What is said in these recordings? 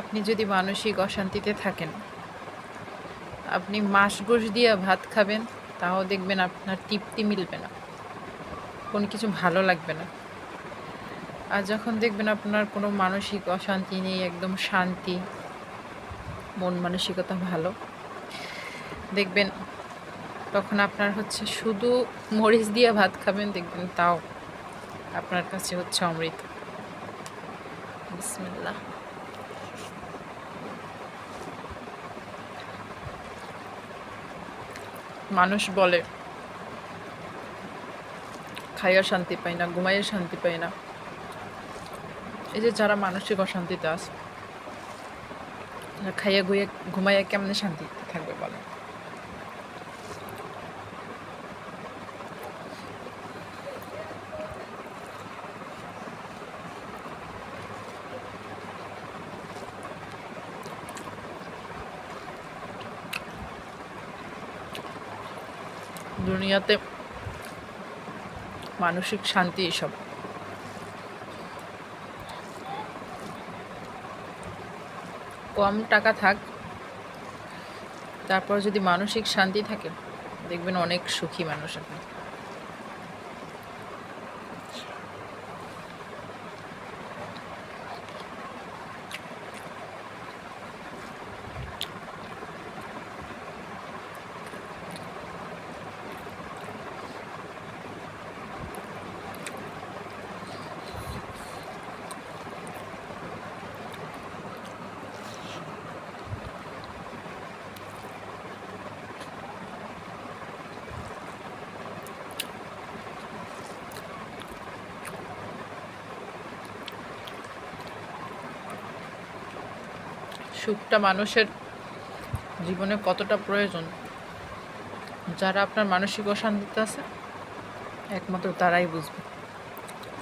আপনি যদি মানসিক অশান্তিতে থাকেন, আপনি মাস গোশ দিয়ে ভাত খাবেন, তাও দেখবেন আপনার তৃপ্তি মিলবে না। কোনো কিছু ভালো লাগবে না। আর যখন দেখবেন আপনার কোনো মানসিক অশান্তি নেই, একদম শান্তি, মন মানসিকতা ভালো, দেখবেন তখন আপনার হচ্ছে শুধু মরিচ দিয়ে ভাত খাবেন, দেখবেন তাও আপনার কাছে হচ্ছে অমৃত। বিসমিল্লাহ। মানুষ বলে, খাইয়া শান্তি পাই না, ঘুমাইয়া শান্তি পাই না। এই যে যারা মানসিক অশান্তিতে আছে, খাইয়া গুইয়া ঘুমাইয়া কেমন শান্তি থাকবে বলে দুনিয়াতে মানসিক শান্তি এসব। কম টাকা থাক, তারপর যদি মানসিক শান্তি থাকে, দেখবেন অনেক সুখী মানুষ আপনি। সুখটা মানুষের জীবনে কতটা প্রয়োজন, যারা আপনার মানসিক অশান্তিতে আছে, একমাত্র তারাই বুঝবে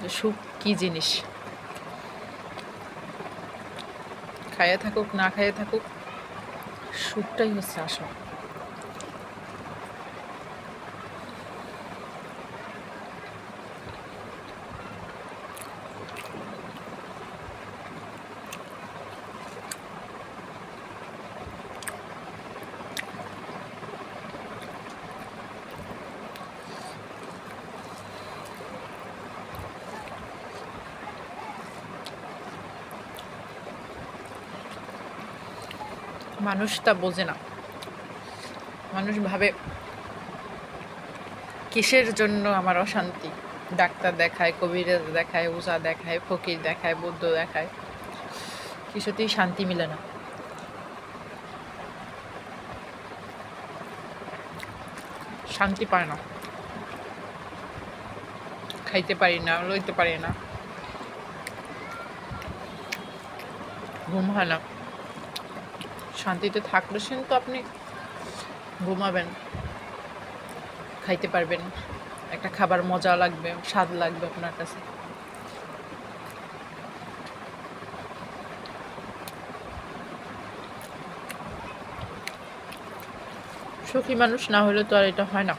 যে সুখ কী জিনিস। খাইয়ে থাকুক, না খাইয়ে থাকুক, সুখটাই হচ্ছে আসল। মানুষ তা বোঝে না। মানুষ ভাবে, কিসের জন্য আমার অশান্তি? ডাক্তার দেখায় কবিরাজ দেখায় ওষা দেখায়, ফকির দেখায়, বৌদ্ধ দেখায় কিছুতেই শান্তি মিলে না। শান্তি পায় না। খাইতে পারি না, লইতে পারি না। ঘুম হয় না। শান্তিতে থাকলে সেন তো আপনি ঘুমাবেন, খাইতে পারবেন, একটা খাবার মজা লাগবে, স্বাদ লাগবে আপনার কাছে। সুখী মানুষ না হলে তো আর এটা হয় না।